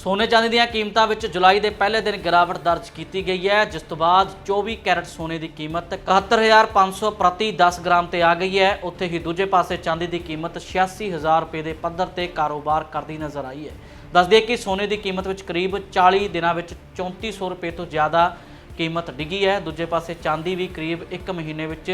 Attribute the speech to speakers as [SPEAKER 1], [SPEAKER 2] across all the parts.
[SPEAKER 1] ਸੋਨੇ ਚਾਂਦੀ ਦੀਆਂ ਕੀਮਤਾਂ ਵਿੱਚ ਜੁਲਾਈ ਦੇ ਪਹਿਲੇ ਦਿਨ ਗਿਰਾਵਟ ਦਰਜ ਕੀਤੀ ਗਈ ਹੈ, ਜਿਸ ਤੋਂ ਬਾਅਦ 24 ਕੈਰਟ ਸੋਨੇ ਦੀ ਕੀਮਤ 71500 ਪ੍ਰਤੀ 10 ਗ੍ਰਾਮ ਤੇ ਆ ਗਈ ਹੈ। ਉੱਥੇ ਹੀ ਦੂਜੇ ਪਾਸੇ ਚਾਂਦੀ ਦੀ ਕੀਮਤ 86000 ਰੁਪਏ ਦੇ ਪੱਧਰ ਤੇ ਕਾਰੋਬਾਰ ਕਰਦੀ ਨਜ਼ਰ ਆਈ ਹੈ। ਦੱਸ ਦਈਏ ਕਿ ਸੋਨੇ ਦੀ ਕੀਮਤ ਵਿੱਚ ਕਰੀਬ 40 ਦਿਨਾਂ ਵਿੱਚ 3400 ਰੁਪਏ ਤੋਂ ਜ਼ਿਆਦਾ ਕੀਮਤ ਡਿੱਗੀ ਹੈ। ਦੂਜੇ ਪਾਸੇ ਚਾਂਦੀ ਵੀ ਕਰੀਬ 1 ਮਹੀਨੇ ਵਿੱਚ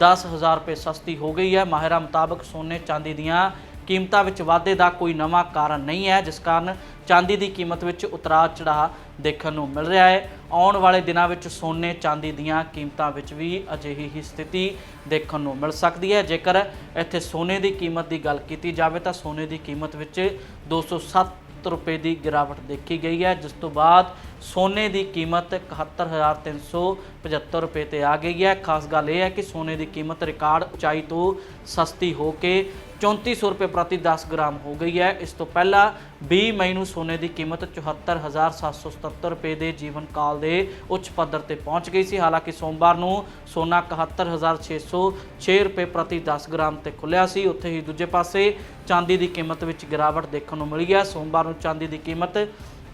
[SPEAKER 1] 10000 ਰੁਪਏ ਸਸਤੀ ਹੋ ਗਈ ਹੈ। ਮਾਹਿਰਾਂ ਮੁਤਾਬਕ ਸੋਨੇ ਚਾਂਦੀ ਦੀਆਂ ਕੀਮਤਾਂ ਵਿੱਚ ਵਾਧੇ ਦਾ ਕੋਈ ਨਵਾਂ ਕਾਰਨ ਨਹੀਂ ਹੈ, ਜਿਸ ਕਾਰਨ ਚਾਂਦੀ ਦੀ ਕੀਮਤ ਵਿੱਚ ਉਤਰਾਅ ਚੜਾਅ ਦੇਖਣ ਨੂੰ ਮਿਲ ਰਿਹਾ ਹੈ। ਆਉਣ ਵਾਲੇ ਦਿਨਾਂ ਵਿੱਚ ਸੋਨੇ ਚਾਂਦੀ ਦੀਆਂ ਕੀਮਤਾਂ ਵਿੱਚ ਵੀ ਅਜਿਹੀ ਹੀ ਸਥਿਤੀ ਦੇਖਣ ਨੂੰ ਮਿਲ ਸਕਦੀ ਹੈ। ਜੇਕਰ ਇੱਥੇ ਸੋਨੇ ਦੀ ਕੀਮਤ ਦੀ ਗੱਲ ਕੀਤੀ ਜਾਵੇ ਤਾਂ ਸੋਨੇ ਦੀ ਕੀਮਤ ਵਿੱਚ 207 ਰੁਪਏ ਦੀ ਗਿਰਾਵਟ ਦੇਖੀ ਗਈ ਹੈ, ਜਿਸ ਤੋਂ ਬਾਅਦ ਸੋਨੇ ਦੀ ਕੀਮਤ 71375 ਰੁਪਏ ਤੇ ਆ ਗਈ ਹੈ। ਖਾਸ ਗੱਲ ਇਹ ਹੈ ਕਿ ਸੋਨੇ ਦੀ ਕੀਮਤ ਰਿਕਾਰਡ ਉਚਾਈ ਤੋਂ ਸਸਤੀ ਹੋ ਕੇ 3400 ਰੁਪਏ ਪ੍ਰਤੀ 10 ਗ੍ਰਾਮ ਹੋ ਗਈ ਹੈ। ਇਸ ਤੋਂ ਪਹਿਲਾਂ 20 ਮਈ ਨੂੰ ਸੋਨੇ ਦੀ ਕੀਮਤ 74777 ਰੁਪਏ ਦੇ ਜੀਵਨ ਕਾਲ ਦੇ ਉੱਚ ਪੱਧਰ ਤੇ ਪਹੁੰਚ ਗਈ ਸੀ। ਹਾਲਾਂਕਿ ਸੋਮਵਾਰ ਨੂੰ ਸੋਨਾ 71606 ਰੁਪਏ ਪ੍ਰਤੀ 10 ਗ੍ਰਾਮ ਤੇ ਖੁੱਲਿਆ ਸੀ। ਉੱਥੇ ਹੀ ਦੂਜੇ ਪਾਸੇ ਚਾਂਦੀ ਦੀ ਕੀਮਤ ਵਿੱਚ ਗਿਰਾਵਟ ਦੇਖਣ ਨੂੰ ਮਿਲੀ ਹੈ। ਸੋਮਵਾਰ ਨੂੰ ਚਾਂਦੀ ਦੀ ਕੀਮਤ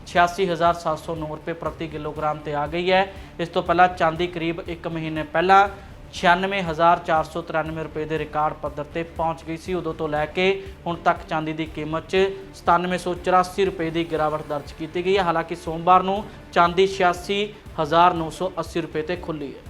[SPEAKER 1] 86709 ਰੁਪਏ ਪ੍ਰਤੀ ਕਿਲੋਗ੍ਰਾਮ ਤੇ ਆ ਗਈ ਹੈ। ਇਸ ਤੋਂ ਪਹਿਲਾਂ ਚਾਂਦੀ ਕਰੀਬ 1 ਮਹੀਨੇ ਪਹਿਲਾਂ 96493 ਰੁਪਏ ਦੇ ਰਿਕਾਰਡ ਪੱਧਰ ਤੇ ਪਹੁੰਚ ਗਈ ਸੀ। ਉਦੋਂ ਤੋਂ ਲੈ ਕੇ ਹੁਣ ਤੱਕ ਚਾਂਦੀ ਦੀ ਕੀਮਤ 'ਚ 9784 ਰੁਪਏ ਦੀ ਗਿਰਾਵਟ ਦਰਜ ਕੀਤੀ ਗਈ ਹੈ। ਹਾਲਾਂਕਿ ਸੋਮਵਾਰ ਨੂੰ ਚਾਂਦੀ 86980 ਰੁਪਏ ਤੇ ਖੁੱਲੀ ਹੈ।